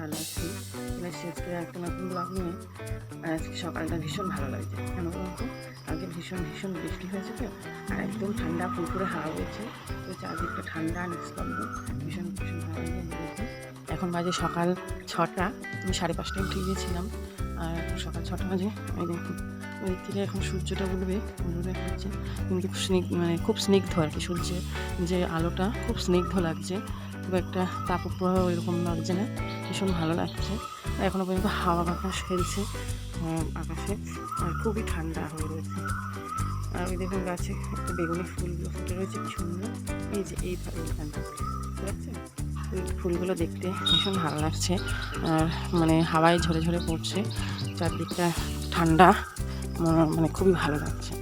ভালো আছি। আজকে একটা নতুন ব্লগ নিয়ে আজকে সকালটা ভীষণ ভালো লাগছে। কেন বলতো আজকে ভীষণ ভীষণ বৃষ্টি হয়েছে তো, আর একদম ঠান্ডা, ফুরফুরে হাওয়া হয়েছে তো চারদিকটা ঠান্ডা, নিস্তব্ধ, ভীষণ ভীষণ ভালো লাগছে এখন বাজে সকাল ছটা, আমি সাড়ে পাঁচটায় উঠে গিয়েছিলাম। আর সকাল ছটা বাজে ওই দেখুন, ওই থেকে এখন সূর্যটা উঠবে উঠবে হচ্ছে কিন্তু স্নিগ্ধ মানে খুব স্নিগ্ধ আর কি সূর্যের যে আলোটা, খুব স্নিগ্ধ লাগছে। খুব একটা তাপপ্রবাহ এরকম লাগছে না, ভীষণ ভালো লাগছে। এখনও পর্যন্ত হাওয়া বাতাস খেলছে আকাশে, আর খুবই ঠান্ডা হয়ে রয়েছে। আর ওই দেখুন গাছে একটা বেগুনি ফুলগুলো ফুটে রয়েছে সুন্দর। এই যে এই এইখানটা ঠিক আছে ওই ফুলগুলো দেখতে ভীষণ ভালো লাগছে। আর মানে হাওয়ায় ঝরে ঝরে পড়ছে, চারদিকটা ঠান্ডা মানে খুবই ভালো লাগছে।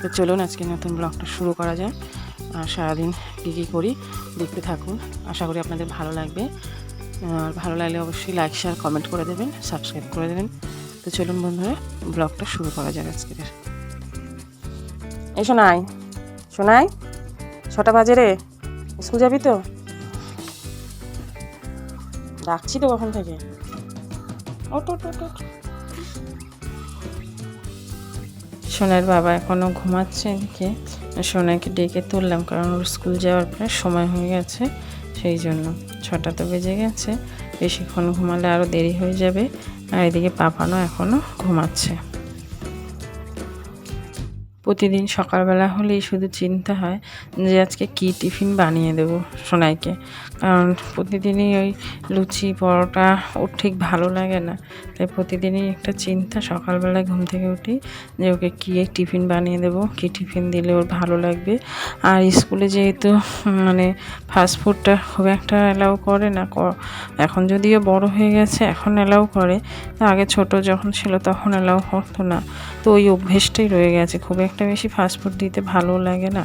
তো চলুন আজকে নতুন ব্লগটা শুরু করা যায় আর সারাদিন কী কী করি দেখতে থাকুন। আশা করি আপনাদের ভালো লাগবে। আর ভালো লাগলে অবশ্যই লাইক শেয়ার কমেন্ট করে দেবেন সাবস্ক্রাইব করে দেবেন। তো চলুন বন্ধুরা ব্লগটা শুরু করা যাক আজকের। এই শোনাই শোনাই ছটা বাজে রে। স্কুল যাবি তো? ডাকছি তো কখন থেকে। সোনার বাবা এখনও ঘুমাচ্ছে এদিকে সোনাকে ডেকে তুললাম, কারণ ওর স্কুল যাওয়ার প্রায় সময় হয়ে গেছে, সেই জন্য ছটা তো বেজে গেছে। বেশিক্ষণ ঘুমালে আরও দেরি হয়ে যাবে, আর এদিকে পাপানো এখনও ঘুমাচ্ছে। প্রতিদিন সকালবেলা হলেই শুধু চিন্তা হয় যে আজকে কী টিফিন বানিয়ে দেব সোনাইকে। কারণ প্রতিদিনই ওই লুচি, পরোটা ওর ঠিক ভালো লাগে না। তাই প্রতিদিনই একটা চিন্তা সকালবেলায় ঘুম থেকে উঠি যে ওকে কী টিফিন বানিয়ে দেবো, কী টিফিন দিলে ওর ভালো লাগবে। আর স্কুলে যেহেতু মানে ফাস্টফুডটা খুব একটা অ্যালাউ করে না এখন যদিও বড় হয়ে গেছে, এখন অ্যালাউ করে। আগে ছোট যখন ছিল তখন অ্যালাউ করতো না। তো ওই অভ্যেসটাই রয়ে গেছে, খুব একটা বেশি ফাস্টফুড দিতে ভালো লাগে না।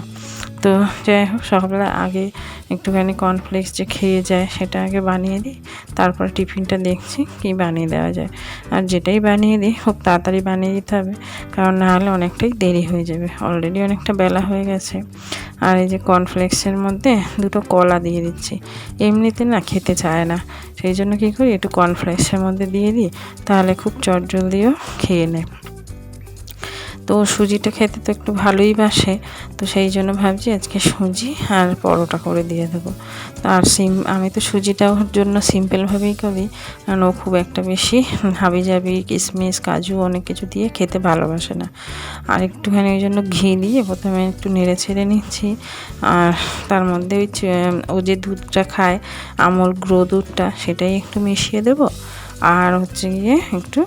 তো যাই হোক, সকালবেলা আগে একটুখানি কর্নফ্লেক্স যে খেয়ে যায় সেটা আগে বানিয়ে দিই, তারপর টিফিনটা দেখছি কি বানিয়ে দেওয়া যায়। আর যেটাই বানিয়ে দিই, খুব তাড়াতাড়ি বানিয়ে দিতে হবে, কারণ না হলে অনেকটাই দেরি হয়ে যাবে। অলরেডি অনেকটা বেলা হয়ে গেছে। আর এই যে কর্নফ্লেক্সের মধ্যে দুটো কলা দিয়ে দিচ্ছি। এমনিতে না খেতে চায় না। সেই জন্য কী করি, একটু কর্নফ্লেক্সের মধ্যে দিয়ে দিই, তাহলে খুব চটজলদিও খেয়ে নেয়। তো সুজিটা খেতে তো একটু ভালোই বাসে, তো সেই জন্য ভাবছি আজকে সুজি আর পরোটা করে দিয়ে দেবো। তো আর সিম, আমি তো সুজিটা ওর জন্য সিম্পলভাবেই করি, কারণ ও খুব একটা বেশি হাবি জাবি কিশমিশ কাজু অনেক কিছু দিয়ে খেতে ভালোবাসে না। আর একটুখানি ওই জন্য ঘি দিয়ে প্রথমে একটু নেড়ে ছেড়ে নিচ্ছি, আর তার মধ্যে ওই ও যে দুধটা খায়, আমল, গ্রো দুধটা, সেটাই একটু মিশিয়ে দেবো। আর হচ্ছে গিয়ে একটু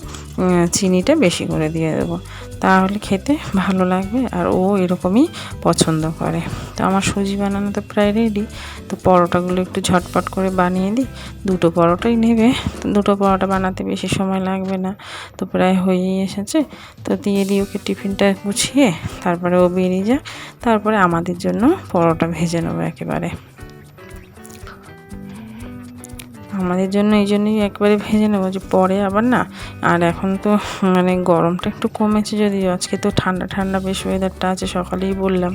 চিনিটা বেশি করে দিয়ে দেবো। তাহলে খেতে ভালো লাগবে আর ও এরকমই পছন্দ করে। তো আমার সুজি বানানো তো প্রায় রেডি তো পরোটাগুলো একটু ঝটপট করে বানিয়ে দিই। দুটো পরোটাই নেবে। তো দুটো পরোটা বানাতে বেশি সময় লাগবে না। তো প্রায় হয়েই এসেছে। তো দিয়ে দিই ওকে টিফিনটা গুছিয়ে। তারপরে ও বেরিয়ে যাক। তারপরে আমাদের জন্য পরোটা ভেজে নেব একেবারে। আমাদের জন্য এই জন্যই একবারে ভেজে নেব যে পরে আবার না। আর এখন তো মানে গরমটা একটু কমেছে যদিও। আজকে তো ঠান্ডা ঠান্ডা বেশ ওয়েদারটা আছে, সকালেই বললাম।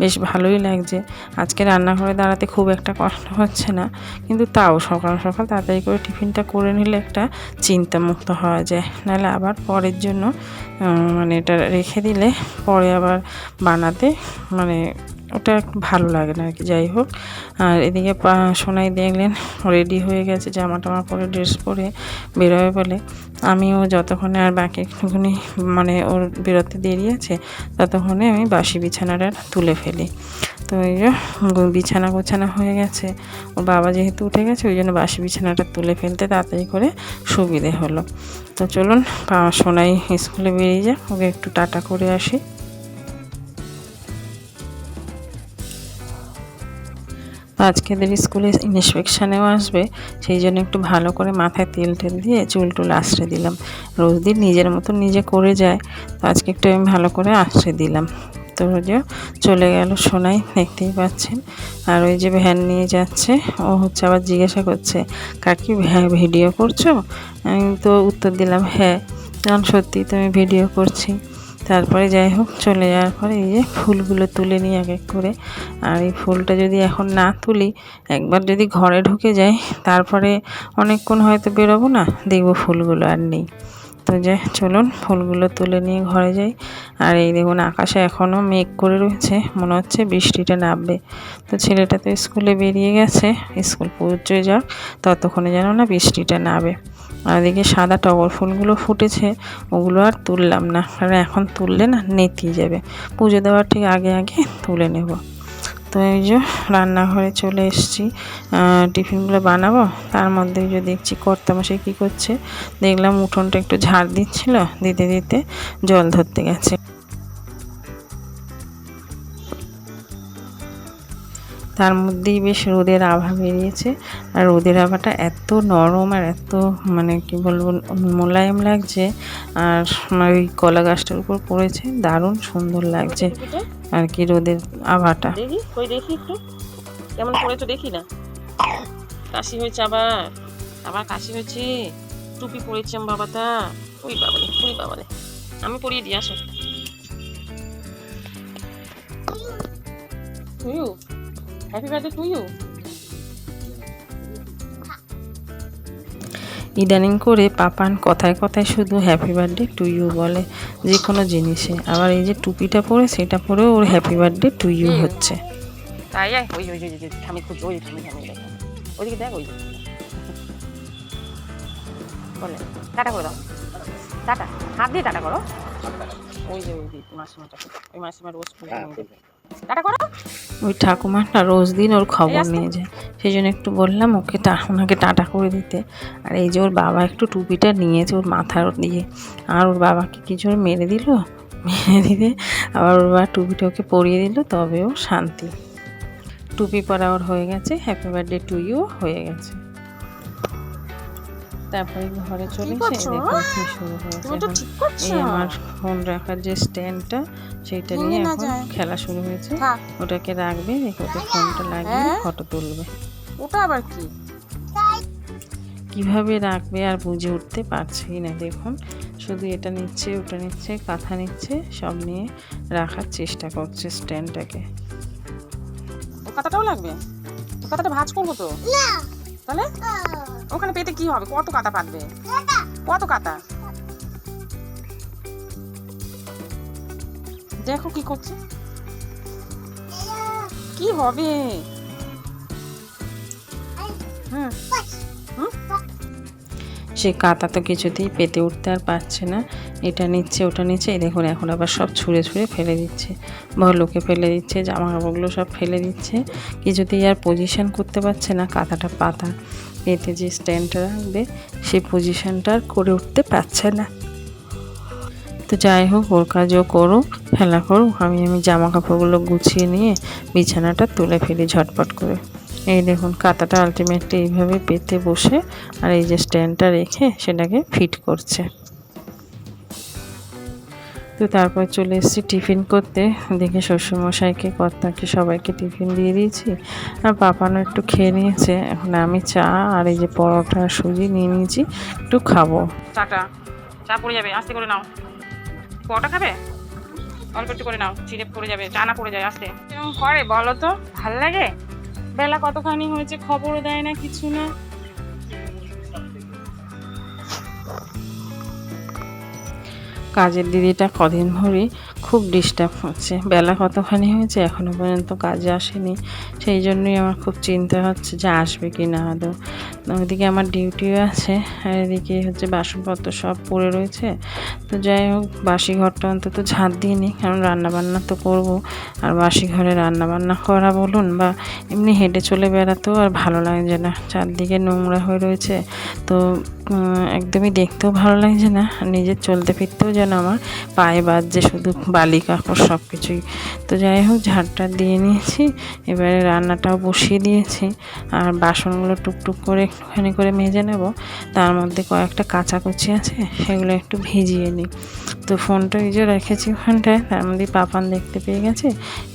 বেশ ভালোই লাগছে। আজকে রান্নাঘরে দাঁড়াতে খুব একটা কষ্ট হচ্ছে না। কিন্তু তাও সকাল সকাল তাড়াতাড়ি করে টিফিনটা করে নিলে একটা চিন্তামুক্ত হওয়া যায়। নাহলে আবার পরের জন্য মানে এটা রেখে দিলে পরে আবার বানাতে মানে ওটা ভালো লাগে না আর কি, যাই হোক। আর এদিকে সোনাই দেখলেন রেডি হয়ে গেছে জামা টামা পরে ড্রেস পরে বেরোয় বলে। আমিও যতক্ষণে আর বাকি একটুখানি মানে ওর বেরোতে দেরি আছে, ততক্ষণে আমি বাসি বিছানাটা তুলে ফেলি। তো ওই বিছানা গোছানো হয়ে গেছে। ওর বাবা যেহেতু উঠে গেছে, ওই জন্য বাসি বিছানাটা তুলে ফেলতে তাড়াতাড়ি করে সুবিধে হলো। তো চলুন সোনাই স্কুলে বেরিয়ে যাক, ওকে একটু টাটা করে আসি। আজকে এদের স্কুলে ইন্সপেকশানেও আসবে, সেই জন্য একটু ভালো করে মাথায় তেল টেল দিয়ে চুল টুল আশ্রে দিলাম। রোজ দিন নিজের মতো নিজে করে যায়, তো আজকে একটু আমি ভালো করে আশ্রে দিলাম। তো যে চলে গেল সোনাই, দেখতেই পাচ্ছেন। আর ওই যে ভ্যান নিয়ে যাচ্ছে, ও হচ্ছে আবার জিজ্ঞাসা করছে, কাকি হ্যাঁ ভিডিও করছ? আমি তো উত্তর দিলাম হ্যাঁ কারণ সত্যি তো আমি ভিডিও করছি। তারপরে যাই হোক, চলে যাওয়ার পরে এই যে ফুলগুলো তুলে নিই এক এক করে। আর এই ফুলটা যদি এখন না তুলি, একবার যদি ঘরে ঢুকে যাই, তারপরে অনেকক্ষণ হয়তো বেরোবো না, দেখব ফুলগুলো আর নেই। তো যে চলুন ফুলগুলো তুলে নিয়ে ঘরে যাই। আর এই দেখুন, আকাশে এখনও মেঘ করে রয়েছে, মনে হচ্ছে বৃষ্টিটা নামবে। তো ছেলেটা তো স্কুলে বেরিয়ে গেছে, স্কুল পৌঁছে যাক, ততক্ষণে যেন না বৃষ্টিটা নামবে আর এদিকে সাদা টগর ফুলগুলো ফুটেছে, ওগুলো আর তুললাম না। কারণ এখন তুললে না নেতিয়ে যাবে। পুজো দেওয়ার ঠিক আগে আগে তুলে নেব। তো এই যে রান্নাঘরে চলে এসেছি। টিফিনগুলো বানাবো। তার মধ্যে যে দেখছি কর্তামশাই কী করছে। দেখলাম উঠোনটা একটু ঝাড় দিচ্ছিল, দিতে দিতে জল ধরতে গেছে। তার মধ্যেই বেশ রোদের আভা বেরিয়েছে। আর রোদের আভাটা এত নরম আর এত মানে কি বলব, মোলায়েম লাগছে আর ওই কলা গাছটার উপর পড়েছে। দারুণ সুন্দর লাগছে আর কি রোদের আভাটা। দেখি, কই দেখি একটু। কেমন পড়েছো দেখি না। কাশি হয়েছে আবার। আবার কাশি হয়েছে। টুপি পরেছি আমার বাবাটা। ওই বাবারে ওই বাবারে। আমি পরিয়ে দিই, আসো। হ্যাপি বার্থডে তুইও ইদানিং করে পাপান কথায় কথায় শুধু হ্যাপি বার্থডে টু ইউ বলে যে কোনো জিনিসে। আবার এই যে টুপিটা পরে সেটা পরেও ওর হ্যাপি বার্থডে টু ইউ হচ্ছে। তাই ওই ওই ওই ওই ঠামি খুঁজো ওই ঠামি দেখ ওইদিকে দেখ ওই বলে টাটা করে দাও। টাটা হাত দিয়ে টাটা করো। ওই যে ওই মাসিমাটা ওই মাসিমা রোজ টাটা করো। ওই ঠাকুমাটা রোজ দিন ওর খবর নিয়ে যায়। সেই জন্য একটু বললাম ওকে তা ওনাকে টাটা করে দিতে। আর এই যে ওর বাবা একটু টুপিটা নিয়েছে ওর মাথার দিয়ে। আর ওর বাবাকে কিছু মেরে দিল মেরে দিলে আবার ওর বাবা টুপিটা ওকে পরিয়ে দিল তবেও শান্তি। টুপি পরা ওর হয়ে গেছে। হ্যাপি বার্থডে টু ইউ হয়ে গেছে। তারপরে ঘরে চলে এসে দেখো শুরু হয়েছে। এই আমার ফোন রাখার যে স্ট্যান্ডটা সেইটা নিয়ে এখন খেলা শুরু হয়েছে। ওটাকে রাখবে রেখে ফোনটা লাগিয়ে হ্যাঁ? ফটো তুলবে। ওটা আবার কি? কীভাবে রাখবে আর বুঝে উঠতে পারছেই না। দেখুন শুধু এটা নিচ্ছে ওটা নিচ্ছে কাঁথা নিচ্ছে সব নিয়ে রাখার চেষ্টা করছে স্ট্যান্ডটাকে ও কাঁথাটাও লাগবে? কাঁথাটা ভাঁজ করব তো? তাহলে? ওখানে পেতে কি হবে? কত কাঁথা পাতবে কত কাঁথা? দেখো কি করছে। কি হবে? সে কাঁথা তো কিছুতেই পেতে উঠতে আর পারছে না। এটা নিচ্ছে, ওটা নিচ্ছে, এই দেখুন, এখন আবার সব ছুঁড়ে ছুঁড়ে ফেলে দিচ্ছে। ভলুকে ফেলে দিচ্ছে জামা কাপড়গুলো সব ফেলে দিচ্ছে। কিছুতেই আর পজিশান করতে পারছে না, কাঁথাটা পাতা। এতে যে স্ট্যান্ডটা রাখবে সেই পজিশনটা আর করে উঠতে পারছে না। তো যাই হোক, ওর কাজও করুক খেলা করুক আমি আমি জামা কাপড়গুলো গুছিয়ে নিয়ে বিছানাটা তুলে ফেলি ঝটপট করে। এই দেখুন, কাঁথাটা আলটিমেটলি এইভাবে পেতে বসে আর এই যে স্ট্যান্ডটা রেখে সেটাকে ফিট করছে। তো তারপর চলে এসেছি টিফিন করতে। দেখে শ্বশুরমশাইকে, কর্তাকে সবাইকে টিফিন দিয়ে দিয়েছি। আর পাপানো একটু খেয়ে নিয়েছে। এখন আমি চা আর এই যে পরোটা সুজি নিয়ে নিয়েছি। একটু খাব। চাটা। চা পড়ে যাবে, আস্তে করে নাও। পরোটা খাবে? অল্প একটু করে নাও চিড়ে পড়ে যাবে চানা পড়ে যায়, আস্তে। করে, বলো তো, ভালো লাগে? বেলা কতখানি হয়েছে, খবরও দেয় না, কিছু না। কাজের দিদিটা কদিন ধরে খুব ডিস্টার্ব হচ্ছে। বেলা কতখানি হয়েছে এখনও পর্যন্ত কাজে আসেনি। সেই জন্যই আমার খুব চিন্তা হচ্ছে যে আসবে কি না আদৌ। ওইদিকে আমার ডিউটিও আছে, আর এদিকে হচ্ছে বাসনপত্র সব পড়ে রয়েছে। তো যাই হোক বাসি ঘরটা অন্তত ঝাঁট দিয়ে নিই, কারণ রান্নাবান্না তো করব। আর বাসি ঘরে রান্নাবান্না করা বলুন, বা এমনি হেঁটে চলে বেড়াতেও আর ভালো লাগছে না। চারদিকে নোংরা হয়ে রয়েছে, তো একদমই দেখতেও ভালো লাগছে না। নিজের চলতে ফিরতেও যেন আমার পায়ে বাজছে শুধু বালি কাপড় সব কিছুই তো যাই হোক ঝাড়টা দিয়ে নিয়েছি, এবারে রান্নাটাও বসিয়ে দিয়েছি। আর বাসনগুলো টুকটুক করে একটুখানি করে মেজে নেব। তার মধ্যে কয়েকটা কাঁচাকুচি আছে, সেগুলো একটু ভিজিয়ে নিই। তো ফোনটা এই যে রেখেছি ওখানটায় তার মধ্যে পাপান দেখতে পেয়ে গেছে,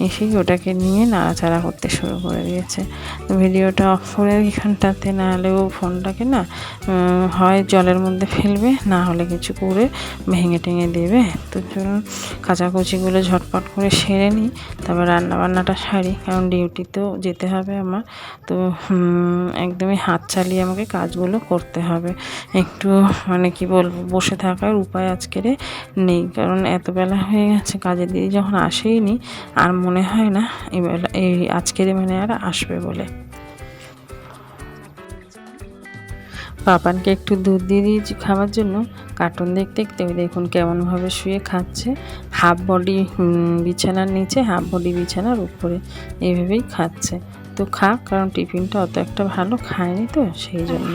এসেই ওটাকে নিয়ে নাড়াচাড়া করতে শুরু করে দিয়েছে। ভিডিওটা অফ করে এখানটাতে না হলে ও ফোনটাকে না হয় জলের মধ্যে ফেলবে, না হলে কিছু করে ভেঙে টেঙে দেবে। তো চলুন কাচাকুচিগুলো ঝটপট করে সেরে নিই, তারপর রান্না বান্নাটা সারি, কারণ ডিউটিতেও যেতে হবে আমার। তো একদমই হাত চালিয়ে আমাকে কাজগুলো করতে হবে। একটু মানে কি বলব, বসে থাকার উপায় আজকের নেই। কারণ এত বেলা হয়ে গেছে কাজের দিদি যখন আসেইনি, আর মনে হয় না এই বেলা এই আজকের মানে আর আসবে বলে। পাপানকে একটু দুধ দিয়ে দিয়েছি খাওয়ার জন্য। কার্টুন দেখতে দেখতে দেখুন কেমনভাবে শুয়ে খাচ্ছে। হাফ বডি বিছানার নিচে, হাফ বডি বিছানার উপরে। এইভাবেই খাচ্ছে। তো খাক কারণ টিফিনটা অত একটা ভালো খায়নি তো সেই জন্য।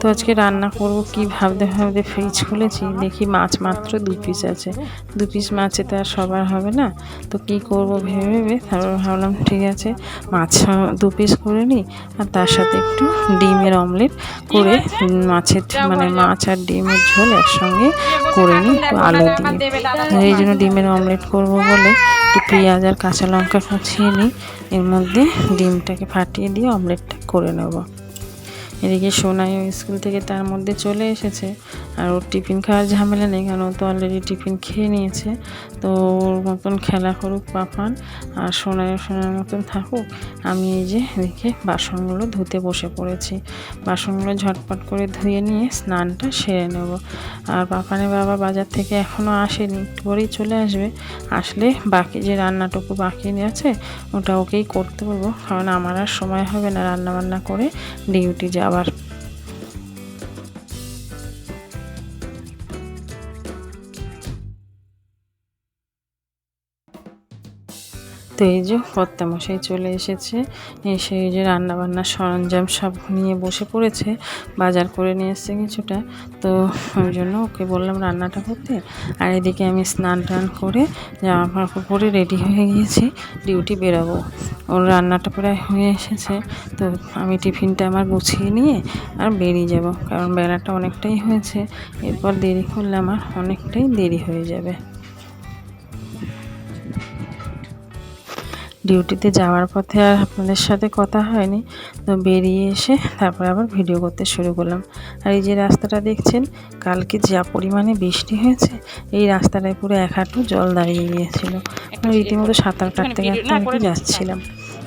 তো আজকে রান্না করব কি ভাবতে ভাবতে ফ্রিজ খুলেছি দেখি মাছ মাত্র দু পিস আছে। দু পিস মাছে তো আর সবার হবে না তো কি করব ভেবে ভেবে তারপর ভাবলাম ঠিক আছে মাছ দু পিস করে নিই আর তার সাথে একটু ডিমের অমলেট করে মাছের মানে মাছ আর ডিমের ঝোল একসঙ্গে করে নিই আলু দিয়ে। এই জন্য ডিমের অমলেট করব বলে একটু পেঁয়াজ আর কাঁচা লঙ্কা কুচিয়ে নিই। এর মধ্যে ডিমটাকে ফাটিয়ে দিয়ে অমলেটটা করে নেব। এদিকে সোনাই স্কুল থেকে তার মধ্যে চলে এসেছে। আর ওর টিফিন খাওয়ার ঝামেলা নেই, কারণ ও তো অলরেডি টিফিন খেয়ে নিয়েছে। তো ওর মতন খেলা করুক পাপান, আর সোনাই সোনার মতন থাকুক, আমি এই যে এদিকে বাসনগুলো ধুতে বসে পড়েছি। বাসনগুলো ঝটপট করে ধুয়ে নিয়ে স্নানটা সেরে নেব। আর পাপানের বাবা বাজার থেকে এখনও আসেনি, একটু পরেই চলে আসবে। আসলে বাকি যে রান্নাটুকু বাকি আছে, ওটা ওকেই করতে বলব, কারণ আমার আর সময় হবে না রান্না বান্না করে ডিউটি যাওয়ার। তো এই যে কর্তামশাই চলে এসেছে। এসে এই যে রান্না বান্নার সরঞ্জাম সব নিয়ে বসে পড়েছে, বাজার করে নিয়ে এসছে কিছুটা। তো ওই জন্য ওকে বললাম রান্নাটা করতে। আর এদিকে আমি স্নান টান করে জামা কাপড় পরে রেডি হয়ে গিয়েছি, ডিউটি বেরোবো। ওর রান্নাটা প্রায় হয়ে এসেছে। তো আমি টিফিনটা আমার গুছিয়ে নিয়ে আর বেরিয়ে যাব। কারণ বেলাটা অনেকটাই হয়েছে। এরপর দেরি করলে আমার অনেকটাই দেরি হয়ে যাবে। ডিউটিতে যাওয়ার পথে আর আপনাদের সাথে কথা হয়নি। তো বেরিয়ে এসে তারপর আবার ভিডিও করতে শুরু করলাম। আর এই যে রাস্তাটা দেখছেন কালকে যা পরিমাণে বৃষ্টি হয়েছে এই রাস্তাটায় পুরো এক হাঁটু জল দাঁড়িয়ে গিয়েছিল। আমি রীতিমতো সাঁতার কাটতে কাটতে কি যাচ্ছিলাম।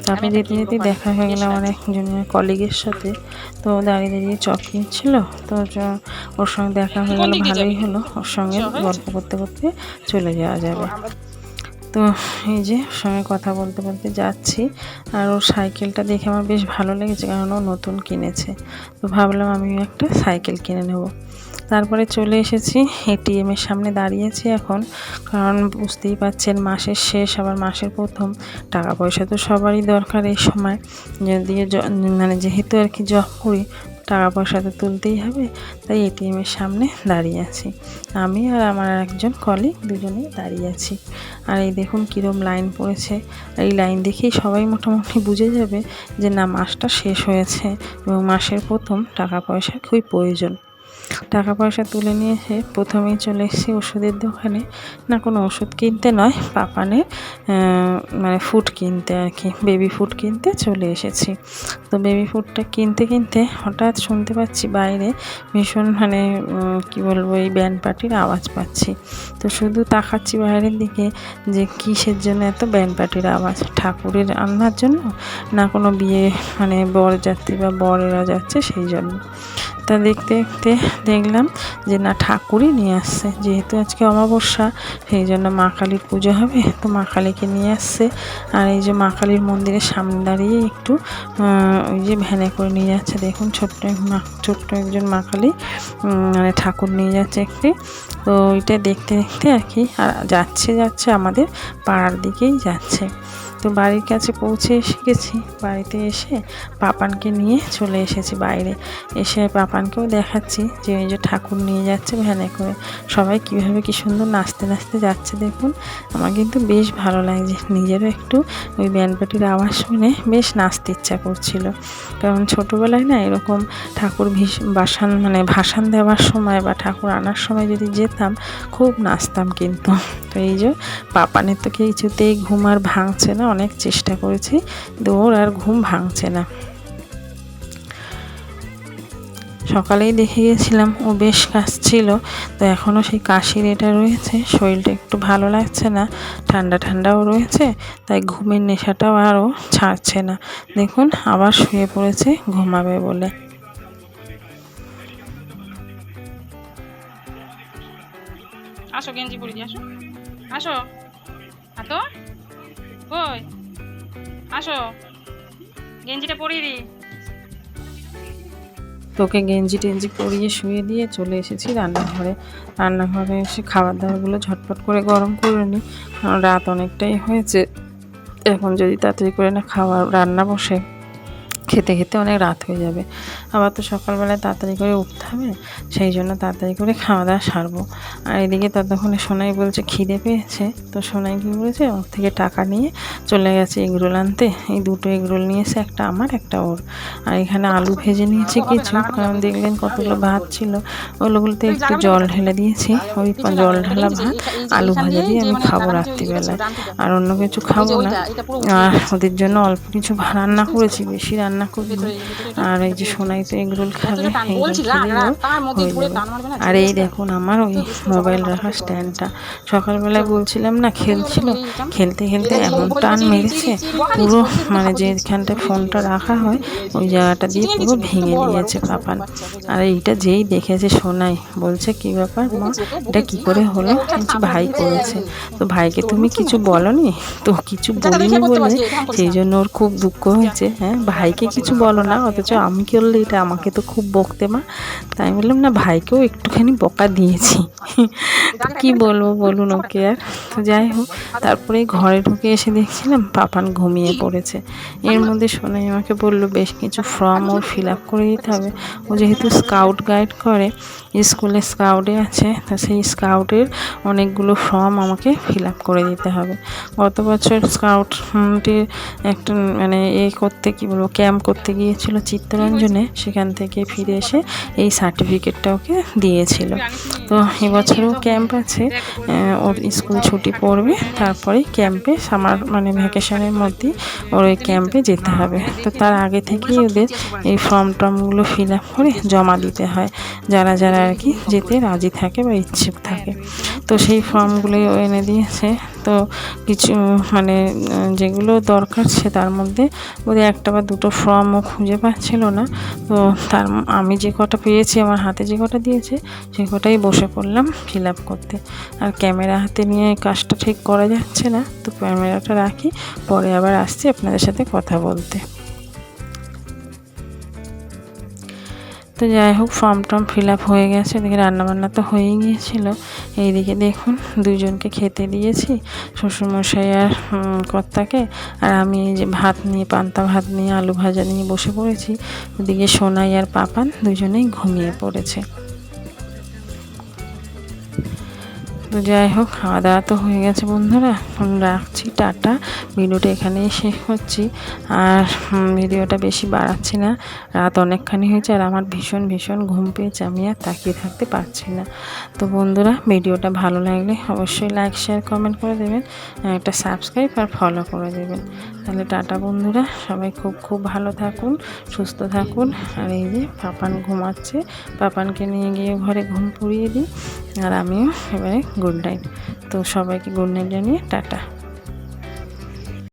তারপরে যেতে যেতে দেখা হয়ে গেল আমার কলিগের সাথে। তো দাঁড়িয়ে দাঁড়িয়ে চপ কিনছিল তো ওর সঙ্গে দেখা হয়ে গেল ভালোই হলো। ওর সঙ্গে গল্প করতে করতে চলে যাওয়া যাবে। তো এই যে সঙ্গে কথা বলতে বলতে যাচ্ছি, আর ওর সাইকেলটা দেখে আমার বেশ ভালো লেগেছে কারণ ও নতুন কিনেছে। তো ভাবলাম আমিও একটা সাইকেল কিনে নেব। তারপরে চলে এসেছি এটিএমের সামনে দাঁড়িয়েছি এখন, কারণ বুঝতেই পাচ্ছেন মাসের শেষ, আবার মাসের প্রথম। টাকা পয়সা তো সবারই দরকার এই সময়। যদি মানে যেহেতু আর কি জব করি টাকা পয়সা তো তুলতেই হবে, তাই এটিএমের সামনে দাঁড়িয়ে আছি। আমি আর আমার একজন কলিগ দুজনেই দাঁড়িয়ে আছি। আর এই দেখুন কীরম লাইন পড়েছে। এই লাইন দেখেই সবাই মোটামুটি বুঝে যাবে যে না, মাসটা শেষ হয়েছে এবং মাসের প্রথম টাকা পয়সা খুবই প্রয়োজন। টাকা পয়সা তুলে নিয়ে এসে প্রথমেই চলে এসেছি ওষুধের দোকানে। না, কোনো ওষুধ কিনতে নয়, পাপানের মানে ফুড কিনতে আর কি বেবি ফুড কিনতে চলে এসেছি। তো বেবি ফুডটা কিনতে কিনতে হঠাৎ শুনতে পাচ্ছি বাইরে ভীষণ মানে কি বলব, এই ব্যান্ড পার্টির আওয়াজ পাচ্ছি। তো শুধু তাকাচ্ছি বাইরের দিকে যে কিসের জন্য এত ব্যান্ড পার্টির আওয়াজ? ঠাকুরের আন্নার জন্য? না কোনো বিয়ে মানে বরযাত্রী বা বরেরা যাচ্ছে সেই জন্য। তা দেখতে দেখতে দেখলাম যে না, ঠাকুরই নিয়ে আসছে। যেহেতু আজকে অমাবস্যা, সেই জন্য মা কালীর পুজো হবে, তো মা কালীকে নিয়ে আসছে। আর এই যে মা কালীর মন্দিরের সামনে দাঁড়িয়ে একটু ওই যে ভ্যানে করে নিয়ে যাচ্ছে, দেখুন ছোট্ট মা, ছোট্ট একজন মা কালী মানে ঠাকুর নিয়ে যাচ্ছে একটি। তো ওইটা দেখতে দেখতে আর কি, আর যাচ্ছে যাচ্ছে আমাদের পাড়ার দিকেই যাচ্ছে। তো বাড়ির কাছে পৌঁছে এসে গেছি, বাড়িতে এসে পাপানকে নিয়ে চলে এসেছি বাইরে। এসে পাপানকেও দেখাচ্ছি যে এই যে ঠাকুর নিয়ে যাচ্ছে ভ্যানে করে। সবাই কীভাবে কী সুন্দর নাচতে নাচতে যাচ্ছে দেখুন। আমার কিন্তু বেশ ভালো লাগছে, নিজেরও একটু ওই ব্যান্ডপাটির আওয়াজ শুনে বেশ নাচতে ইচ্ছা করছিল। কারণ ছোটোবেলায় না এরকম ঠাকুর ভিস বাসান মানে ভাসান দেওয়ার সময় বা ঠাকুর আনার সময় যদি যেত পেতাম খুব নাচতাম কিন্তু। তো এই যে পাপানের তো কিছুতেই ঘুম আর ভাঙছে না, অনেক চেষ্টা করেছি, দৌড় আর ঘুম ভাঙছে না। সকালেই দেখে গেছিলাম, ও বেশ কাশছিল, তো এখনও সেই কাশির এটা রয়েছে, শরীরটা একটু ভালো লাগছে না, ঠান্ডা ঠান্ডাও রয়েছে, তাই ঘুমের নেশাটাও আরও ছাড়ছে না। দেখুন, আবার শুয়ে পড়েছে, ঘুমাবে বলে। আসো, গেঞ্জি পরে আসো। আসো। আর কই? আসো। গেঞ্জিটা পরিয়ে দিই। তোকে গেঞ্জি টেঞ্জি পরিয়ে শুয়ে দিয়ে চলে এসেছি রান্নাঘরে। রান্নাঘরে এসে খাবার দাবারগুলো ঝটপট করে গরম করে নিই রাত অনেকটাই হয়েছে। এখন যদি তাড়াতাড়ি করে না খাওয়া রান্না বসে। খেতে খেতে অনেক রাত হয়ে যাবে। আবার তো সকালবেলায় তাড়াতাড়ি করে উঠতে হবে, সেই জন্য তাড়াতাড়ি করে খাওয়া দাওয়া সারবো। আর এদিকে ততক্ষণে সোনাই বলছে, খিদে পেয়েছে? তো সোনাই কী করেছে ওর থেকে টাকা নিয়ে চলে গেছে এগরোল আনতে। এই দুটো এগরোল নিয়েছে, একটা আমার, একটা ওর। আর এখানে আলু ভেজে নিয়েছে কিছু, কারণ দেখলেন কতগুলো ভাত ছিল। ওগুলোগুলোতে একটু জল ঢেলে দিয়েছি, ওই জল ঢালা ভাত, আলু ভাজা দিয়ে আমি খাব রাত্রিবেলায়। আর অন্য কিছু খাব না। আর ওদের জন্য অল্প কিছু রান্না করেছি, বেশি রান্না করিনি আর এই যে সোনাই তো এগরোল খাবে যাবে আর এই দেখুন আমার ওই মোবাইল রাখার স্ট্যান্ডটা সকালবেলায় বলছিলাম না খেলছিল। খেলতে খেলতে এমন টান মেরেছে পুরো মানে যেখানটায় ফোনটা রাখা হয় ওই জায়গাটা দিয়ে পুরো ভেঙে দিয়েছে পাপান। আর এইটা যেই দেখেছে সোনাই বলছে কি ব্যাপার মা? এটা কি করে হলো? ভাই করেছে। তো ভাইকে তুমি কিছু বলনি? তো কিছু বলিনি বলে সেই জন্য ওর খুব দুঃখ হয়েছে হ্যাঁ ভাইকে কিছু বলো না, অথচ আমি কি বললে, এটা আমাকে তো খুব বকতে মা। তাই বললাম, না, ভাইকেও একটুখানি বকা দিয়েছি। কি বলব বলুন ওকে আর। তো যাই হোক, তারপরে ঘরে ঢুকে এসে দেখছিলাম, পাপান ঘুমিয়ে পড়েছে। এর মধ্যে সোনাই আমাকে বলল, বেশ কিছু ফর্ম ওর ফিল আপ করে দিতে হবে। ও যেহেতু স্কাউট গাইড করে, স্কুলে স্কাউটে আছে, তো সেই স্কাউটের অনেকগুলো ফর্ম আমাকে ফিল আপ করে দিতে হবে। গত বছর স্কাউটের একটা মানে এ করতে কি বলব ক্যাম্প করতে গিয়েছিল চিত্তরঞ্জনে, সেখান থেকে ফিরে এসে এই সার্টিফিকেটটা ওকে দিয়েছিল। তো এবছরও ক্যাম্প আছে ওর স্কুল ছুটি পড়বে, তারপরে ক্যাম্পে সামার মানে ভ্যাকেশনের মধ্যেই ওর ওই ক্যাম্পে যেতে হবে। তো তার আগে থেকেই ওদের এই ফর্ম টর্মগুলো ফিল আপ করে জমা দিতে হয়, যারা যারা আর কি যেতে রাজি থাকে বা ইচ্ছুক থাকে। তো সেই ফর্মগুলোই ও এনে দিয়েছে। তো কিছু মানে যেগুলো দরকার সে তার মধ্যে বোধহয় একটা বা দুটো ফর্মও খুঁজে পাচ্ছিল না। তো তার আমি যে কটা পেয়েছি, আমার হাতে যে কটা দিয়েছে, সে কটাই বসে পড়লাম ফিল আপ করতে। আর ক্যামেরা হাতে নিয়ে কাজটা ঠিক করা যাচ্ছে না, তো ক্যামেরাটা রাখি, পরে আবার আসছি আপনাদের সাথে কথা বলতে। তো যাই হোক ফর্ম টর্ম ফিল আপ হয়ে গেছে। এদিকে রান্নাবান্না তো হয়েই গিয়েছিল। এইদিকে দেখুন, দুজনকে খেতে দিয়েছি, শ্বশুরমশাই আর কর্তাকে। আর আমি এই যে ভাত নিয়ে, পান্তা ভাত নিয়ে, আলু ভাজা নিয়ে বসে পড়েছি। ওদিকে সোনাই আর পাপান দুজনেই ঘুমিয়ে পড়েছে। তো যাই হোক খাওয়া দাওয়া তো হয়ে গেছে বন্ধুরা। এখন রাখছি, টাটা। ভিডিওটা এখানেই শেষ হচ্ছি। আর ভিডিওটা বেশি বাড়াচ্ছি না। রাত অনেকখানি হয়েছে আর আমার ভীষণ ভীষণ ঘুম পেয়েছে। আমি আর তাকিয়ে থাকতে পারছি না। তো বন্ধুরা, ভিডিওটা ভালো লাগলে অবশ্যই লাইক শেয়ার কমেন্ট করে দেবেন। একটা সাবস্ক্রাইব আর ফলো করে দেবেন। তাহলে টাটা বন্ধুরা, সবাই খুব খুব ভালো থাকুন, সুস্থ থাকুন। আর এই যে পাপান ঘুমাচ্ছে, পাপানকে নিয়ে গিয়ে ঘরে ঘুম পুড়িয়ে দিই। আর আমিও এবারে গুড নাইট তো সবাইকে গুড নাইট জানিয়ে টাটা।